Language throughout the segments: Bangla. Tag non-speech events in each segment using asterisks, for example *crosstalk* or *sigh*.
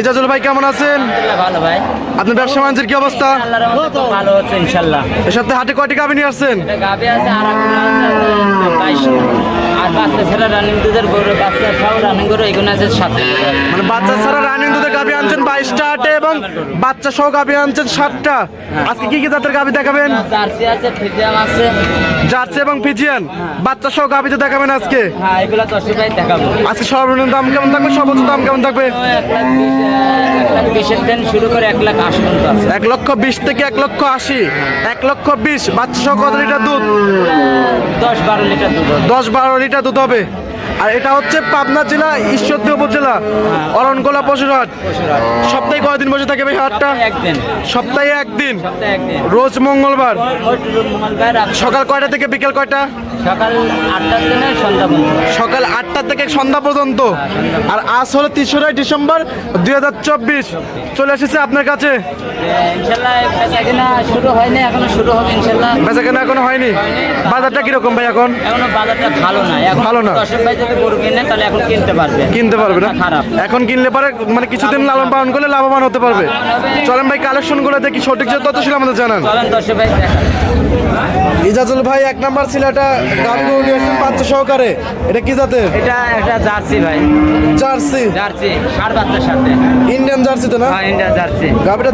ইজাজুল ভাই কেমন আছেন? ভালো ভাই। আপনার ব্যবসা বাণিজ্যের কি অবস্থা? ভালো হচ্ছে ইনশাল্লাহ। এর সাথে হাটে কয়টি গাভি নিয়ে আসছেন? আছে আর আছে বাচ্চা ছেড়া রানিং দুধের গরু বাচ্চা সব রানিং গরু এগুলো আছে সাত মানে বাচ্চা ছাড়া রানিং দুধের গাভি আনছেন বাইশটা হাটে এবং বাচ্চা সহ গাভি আনছেন ষাটটা আজকে কি কি জাতের গাভি দেখাবেন? জার্সি আছে আছে। জার্সি এবং ফিজিয়ান। বাচ্চা সহ গাভিতে দেখাবেন আজকে। হ্যাঁ এগুলো দশ দেখাবো। আজকে সর্বনিম্ন দাম কেমন থাকবে? সর্বোচ্চ দাম কেমন থাকবে? এক লাখ বিশ আহ, বিশের দেন শুরু করে এক লাখ আশি পর্যন্ত আছে। এক লক্ষ বিশ থেকে এক লক্ষ আশি। এক লক্ষ বিশ বাচ্চা সহ কত লিটার দুধ? দশ বারো লিটার দুধ হবে। দশ বারো লিটার দুধ হবে। আর এটা হচ্ছে পাবনা জেলা ঈশ্বরদী উপজেলা অরণকোলা পশুরহাট। সপ্তাহে কয়দিন বসে থাকে ভাই হাটটা? সপ্তাহে একদিন। রোজ মঙ্গলবার। সকাল কয়টা থেকে বিকেল কয়টা? সকাল আটটার দিনে সন্ধ্যা পর্যন্ত। সকাল আটটা থেকে সন্ধ্যা পর্যন্ত। আর আজ হলো তেসরা ডিসেম্বর দুই হাজার চব্বিশ। চলে এসেছে আপনার কাছে? শুরু হয়নি এখনও শুরু হবে ইনশাল্লাহ। বেচা কেনা এখনও হয়নি? বাজারটা কীরকম ভাই এখন? এখনও বাজারটা ভালো না। এখন ভালো না। দর্শক ভাই যদি গরু কিনে তাহলে এখন কিনতে পারবে। কিনতে পারবে না? খারাপ। এখন কিনলে পরে মানে কিছুদিন লালন পালন করলে লাভবান হতে পারবে। চলেন ভাই কালেকশনগুলো দেখি সঠিক যে ছিল আমাদের জানান। চলেন দর্শক ভাই ইজাজুল ভাই এক নাম্বার ছিল এটা গাড়ি গরু নিয়ে আসছেন বাচ্চা সহকারে। এটা কি জাতের? এটা একটা জার্সি ভাই। জার্সি? জার্সি ষাট বাচ্চার সাথে। ইন্ডিয়ান জার্সি তো না? হ্যাঁ জার্সি।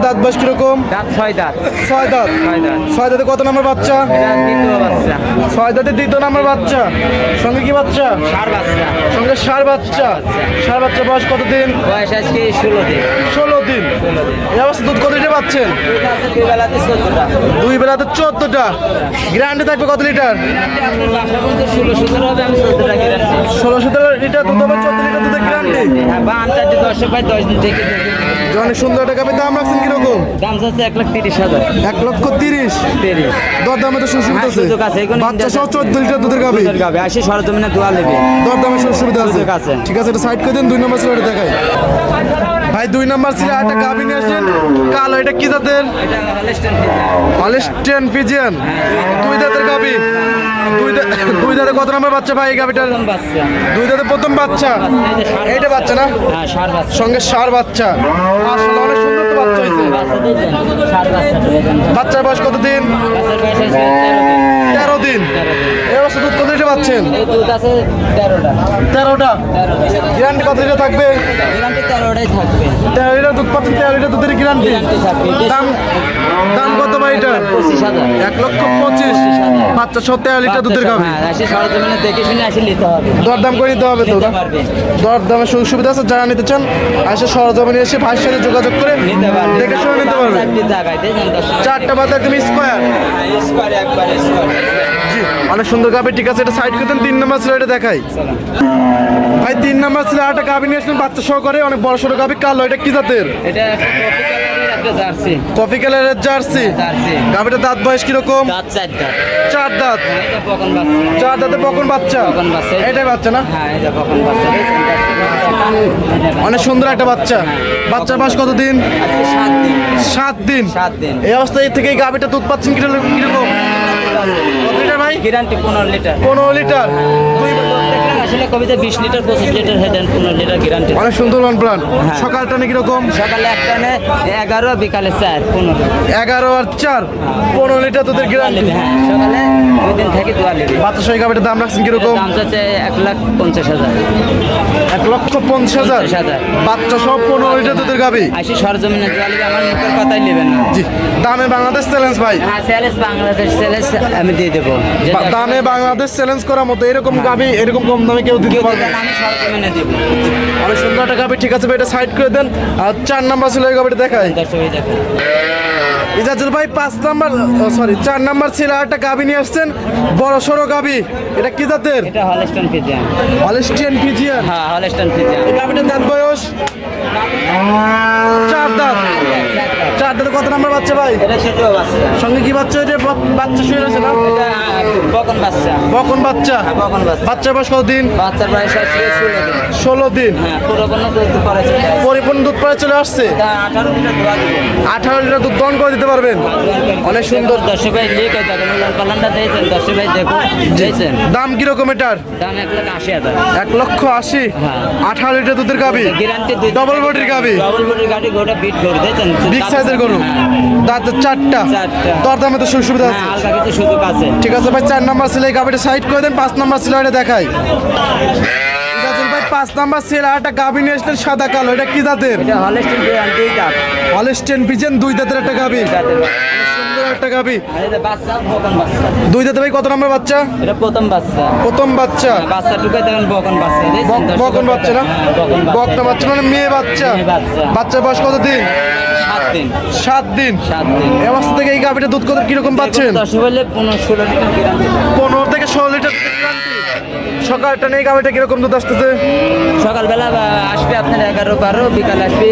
দাঁত বয়স কীরকম? দাঁত ছয় দাঁত। ছয় দাঁত। ছয় দাঁত। ছয় দাঁতে কত নাম্বার বাচ্চা? এটা দ্বিতীয় বাচ্চা। ছয় দাঁতে দ্বিতীয় নাম্বার বাচ্চা। সঙ্গে কি বাচ্চা? ষাট বাচ্চা। সঙ্গে সার বাচ্চা। সার বাচ্চা। বয়স কতদিন? বয়স আজকে ষোলো দিন। ষোলো দিন। ষোলো এই অবস্থা দুধ কত লিটার পাচ্ছেন? দুই বেলাতে চোদ্দটা। দুই বেলাতে চোদ্দটা। গ্যারান্টি থাকবে কত লিটার? ষোলো সতেরো হবে আমি চোদ্দটা গ্যারান্টি ষোলো সতেরো লিটার দুধ হবে চোদ্দ লিটার দুধের গ্যারান্টি হ্যাঁ অনেক সুন্দর একটা গাভি দাম রাখছেন কীরকম? দাম চাচ্ছে এক লাখ তিরিশ হাজার। এক লক্ষ তিরিশ? তিরিশ। তো হ্যাঁ, আছে। সুযোগ আছে, বাচ্চা সহ চোদ্দ লিটার দুধের দুধের গাবে আসি সরজমিনে দোয়া সুবিধা আছে। ঠিক আছে এটা সাইড করে দিন দুই নম্বর দেখাই। ভাই দুই নাম্বার ছিল একটা গাভি নিয়ে আসছেন কালো এটা কি জাতের? Holstein Friesian. দুই দাঁতের গাভি। দুই *laughs* দাঁতে কত নম্বর বাচ্চা ভাই এই গাভিটার? দুই দাঁতে প্রথম বাচ্চা। এই এইটা বাচ্চা না? হ্যাঁ সঙ্গে সার বাচ্চা। আসলে অনেক সুন্দর তো বাচ্চা হয়েছে। বাচ্চার বয়স কত দিন। তেরো দিন। পাচ্ছেন? এই দুধ আছে তেরোটা। তেরোটা? তেরোটা। গ্যারান্টি কত লিটার থাকবে? গ্যারান্টি তেরোটাই থাকবে। তেরো লিটার দুধ পাচ্ছেন তেরো লিটার দুধের গ্যারান্টি? গ্যারান্টি দাম দাম কত ভাই এটা এক লক্ষ পঁচিশ। বাচ্চা সহ তেরো লিটার দুধের গাভি। আসি সরজমিনে দেখে শুনে আসি নিতে হবে। দরদাম করে নিতে হবে তো? দরদামের সুযোগ সুবিধা আছে? যারা নিতে চান আসে সরজমিনে এসে ভাইয়ের সাথে যোগাযোগ করে নিতে দেখে শুনে নিতে পারবে। চারটি বাদ একদম স্কোয়ার স্কোয়ার একবার স্কোয়ার জি অনেক সুন্দর গাভি ঠিক আছে এটা সাইড করে দেন তিন নাম্বার ছিল এটা দেখাই। ভাই তিন নাম্বার ছিল একটা গাভি নিয়ে আসলেন বাচ্চা সহ করে অনেক বড় সড়ো গাভি কালো এটা কি জাতের? এটা কফি কালারের জার্সি। জার্সি। দাঁত বয়স কীরকম? চার দাঁত। চার দাঁত। হ্যাঁ, বাচ্চা। দাঁতে বকন বাচ্চা? এটাই বাচ্চা না? হ্যাঁ অনেক সুন্দর একটা বাচ্চা। বাচ্চার বয়স কতদিন? সাত দিন। সাত দিন। এই অবস্থায় থেকে গাভিটা দুধ পাচ্ছেন কীরকম? গ্যারান্টি পনেরো লিটার। পনেরো লিটার। দুই আসলে কবিতা বিশ লিটার পঁচিশ লিটার হয়ে দেন পনেরো লিটার গ্যারান্টি অনেক সুন্দর ওয়ান প্লান সকালটা নাকি কীরকম সকালে একটা নে এগারো বিকালে চার পনেরো। এগারো আর চার পনেরো লিটার দুধের গ্যারান্টি হ্যাঁ। সকালে দুই দিন থেকে নেবে বাচ্চা সহ এই দাম রাখছেন কীরকম? দাম চাচ্ছে এক লাখ পঞ্চাশ হাজার। এক লক্ষ পঞ্চাশ হাজার। বাচ্চা সহ পনেরো লিটার দুধের গাভি আসি সরজমিনে দোয়া নেবে আমার মুখের কথাই নেবেন না। জি। দামে বাংলাদেশ চ্যালেঞ্জ ভাই। হ্যাঁ স্যালেস বাংলাদেশ স্যালেস আমি দিয়ে দেবো। দামে বাংলাদেশ চ্যালেঞ্জ করার মতো এরকম গাভি এরকম কম দামে কেউ দিতে পারবে। অনেক সুন্দর একটা গাভি ঠিক আছে ভাই এটা সাইড করে দেন। আর চার নাম্বার ছিল এই গাভিটা দেখেন ইজাজুল ভাই পাঁচ নাম্বার সরি চার নাম্বার ছিল একটা গাভি নিয়ে আসছেন। বড় সড়ো গাভি এটা কি জাতের? এটা হলস্টন ফিজিয়ান হলিস্টিয়ান পিজিয়ান হ্যাঁ হলস্টন ফিজিয়ান এই গাভিটার দাঁত বয়স। চার দাঁত। আটটাতে কত নাম্বার বাচ্চা ভাই? সঙ্গে কি বাচ্চা এটা বাচ্চা শুয়ে রয়েছে না? বকন বাচ্চা। বকন বাচ্চা। হ্যাঁ, বকন বাচ্চা। বাচ্চার বয়স কতদিন? বাচ্চার বয়স ষোলো দিন। হ্যাঁ পুরোপূর্ণ দুধ পরে চলে আসছে। আঠারো লিটার দুধ দন করে দিতে পারবেন? অনেক সুন্দর। দর্শক ভাই লিখ পালানটা দিয়েছেন। দর্শক ভাই দেখুন দিয়েছেন। দাম কীরকম এটার? দাম এক লাখ আশি হাজার। এক লক্ষ আশি? হ্যাঁ। আঠারো লিটার দুধের গাবি ডবল বডির গাবি ডবল বডির গাড়ি গোটা বিট করে দিয়েছেন। বিগ সাইজের গরু দাঁতে চারটা। দরদামে তো সুযোগ সুবিধা হ্যাঁ, আছে। ঠিক আছে ভাই চার নাম্বার সিলাই গাবিটা সাইড করে দেন পাঁচ নাম্বার সিলাইটা দেখাই। পাঁচ নাম্বার সেল আর একটা গাবি নিয়ে আসলেন সাদা কালো এটা কি জাতের? হলেস্টিন পিজেন দুই দাঁতের একটা গাবি গাবি দুই দাদা ভাই কত নম্বর বাচ্চা? এটা প্রথম বাচ্চা। প্রথম বাচ্চা। বাচ্চা ঢুকে দেখেন বকন বাচ্চা বকন বাচ্চা না? হ্যাঁ, বকন বাচ্চা। মানে মেয়ে বাচ্চা। বাচ্চা। বাচ্চার বয়স কত দিন? সাত দিন। সাত দিন। সাত দিন। এই অবস্থা থেকে এই গাভীটা দুধ কত কীরকম পাচ্ছেন? দশ বললে পনেরো ষোলো লিটার পনেরো থেকে ষোলো লিটার সকালটা নেই গাবিটা কীরকম দুধ আসতেছে? সকালবেলা আসবে আপনার এগারো বারো বিকাল আসবে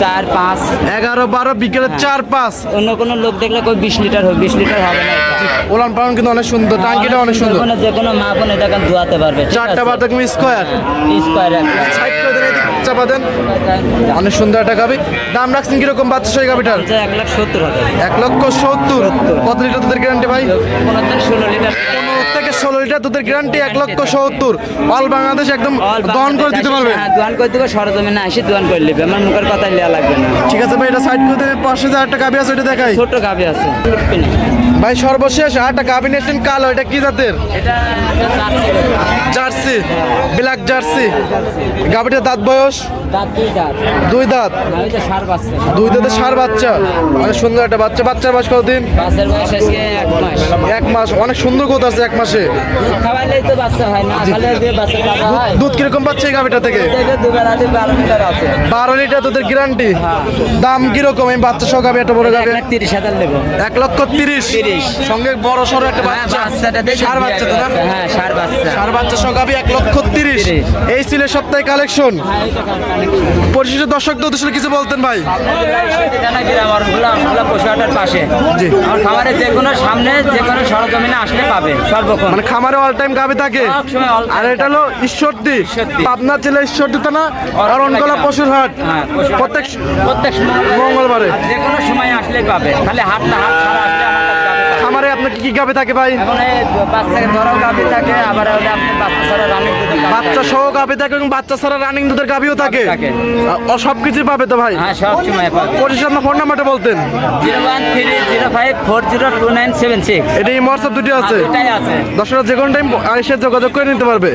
চার পাঁচ। এগারো বারো বিকেলে চার পাঁচ। অন্য কোনো লোক দেখলে কই বিশ লিটার হবে বিশ লিটার হবে না। ওলান পালন কিন্তু অনেক সুন্দর টাঙ্কিটা অনেক সুন্দর। যে কোনো মা বোন এটা ধোয়াতে পারবে চারটা দেখুন স্কোয়ার স্কোয়ার সাইড করে দেন চাপা দেন অনেক সুন্দর একটা গাবি। দাম রাখছেন কীরকম বাচ্চা সেই গাবিটার? এক লাখ সত্তর এক লক্ষ সত্তর। কত লিটার দুধের গ্যারান্টি ভাই? পনেরো থেকে ষোলো লিটার। পনেরো থেকে ষোলো লিটার দুধের গ্যারান্টি এক লক্ষ সত্তর অল বাংলাদেশ একদম দন করে দিতে পারবে। হ্যাঁ দোয়ান করে দেবে সরজমিনে আসি দোয়ান করে নেবে। আমার মুখের কথা লিয়া লাগবে না। ঠিক আছে ভাই এটা সাইড করে দেবে পাশে যে একটা গাবি আছে ওটা দেখাই। ছোট গাবি আছে। ভাই সর্বশেষ একটা গাবি নিয়েছেন কালো এটা কি জাতের? জার্সি। Black Jersey. গাবিটার দাঁত বয়স? দুই দাঁত। দুই দাঁত? সার বাচ্চা। অনেক সুন্দর একটা বাচ্চা। বাচ্চার বয়স কতদিন? এক মাস। অনেক সুন্দর আছে এক মাসে। দুধ হয় হয়। কীরকম পাচ্ছে এই গাবিটা থেকে? বারো লিটার দুধের গ্যারান্টি দাম কীরকম? এই বাচ্চা সহ গাবি একটা বড় গাবি তিরিশ হাজার নেব। এক লক্ষ তিরিশ? সঙ্গে বড় সড়ো একটা বাচ্চা। সার বাচ্চা তো না? হ্যাঁ সার বাচ্চা। সার বাচ্চা সহ গাবি এক লক্ষ তিরিশ। এই ছিল সপ্তাহে কালেকশন। হ্যাঁ। পরিশেষে দর্শকদের উদ্দেশ্যে কিছু বলতেন ভাই। আমার পাশে আমার খামারে যে কোনো সামনে যে কোনো সরজমিনে আসলে পাবে সর্বক্ষণ মানে খামারে অল টাইম গাবি থাকে। আর এটা হলো ঈশ্বরদী। পাবনা জেলা ঈশ্বরদী থানা আর অনকলা পশুর হাট। হ্যাঁ, প্রত্যেক প্রত্যেক মঙ্গলবারে। যে কোনো সময় আসলেই পাবে। খালি হাটটা হাট ছাড়া আসলে আমার কাছে গাভী আপনার কি কি গাবি থাকে ভাই? বাচ্চাকে ধরাও গাভী থাকে আবার বাচ্চা ছাড়া রানিং বাচ্চা সহ গাবি থাকে এবং বাচ্চা ছাড়া রানিং দুধের গাবিও থাকে। সব কিছুই পাবে তো ভাই? হ্যাঁ সব সময় পাবে। পরিশেষে আপনার ফোন নাম্বারটা বলতেন। Zero one three zero five four zero two nine seven six. এটা এই হোয়াটসঅ্যাপ দুটি আছে। এটাই আছে। দর্শকরা যে কোনো টাইম এসে যোগাযোগ করে নিতে পারবে।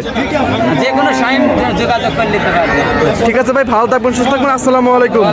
যে কোনো টাইম যোগাযোগ করে নিতে পারবে। ঠিক আছে ভাই ভালো থাকবেন সুস্থ থাকবেন আসসালামু আলাইকুম।